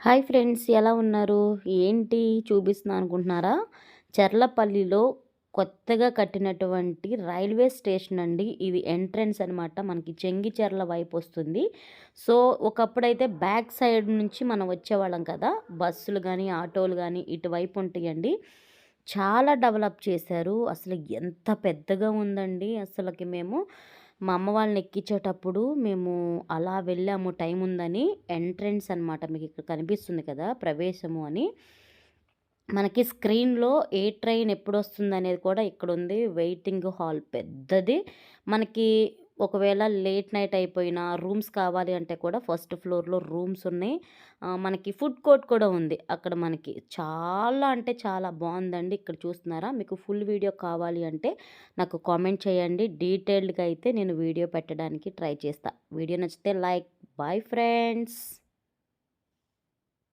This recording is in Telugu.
హాయ్ ఫ్రెండ్స్ ఎలా ఉన్నారు? ఏంటి? చూపిస్తున్నా అనుకుంటున్నారా? చెర్లపల్లిలో కొత్తగా కట్టినటువంటి రైల్వే స్టేషన్ అండి. ఇది ఎంట్రన్స్ అనమాట మనకి చెంగిచెర్ల వైపు వస్తుంది. సో ఒకప్పుడైతే బ్యాక్ సైడ్ నుంచి మనం వచ్చేవాళ్ళం కదా. బస్సులు కానీ ఆటోలు కానీ ఇటువైపు ఉంటాయండి. చాలా డెవలప్ చేశారు. అసలు ఎంత పెద్దగా ఉందండి అసలుకి మేము. మా అమ్మ వాళ్ళని ఎక్కించేటప్పుడు మేము అలా వెళ్ళాము. టైం ఉందని ఎంట్రన్స్ అనమాట మీకు ఇక్కడ కనిపిస్తుంది కదా ప్రవేశము అని. మనకి స్క్రీన్లో ఏ ట్రైన్ ఎప్పుడు వస్తుంది అనేది కూడా ఇక్కడ ఉంది. వెయిటింగ్ హాల్ పెద్దది. మనకి ఒకవేళ లేట్ నైట్ అయిపోయినా రూమ్స్ కావాలి అంటే కూడా ఫస్ట్ ఫ్లోర్లో రూమ్స్ ఉన్నాయి. మనకి ఫుడ్ కోర్ట్ కూడా ఉంది అక్కడ మనకి. చాలా అంటే చాలా బాగుందండి. ఇక్కడ చూస్తున్నారా? మీకు ఫుల్ వీడియో కావాలి అంటే నాకు కామెంట్ చేయండి. డీటెయిల్డ్గా అయితే నేను వీడియో పెట్టడానికి ట్రై చేస్తాను వీడియో నచ్చితే లైక్. Bye friends.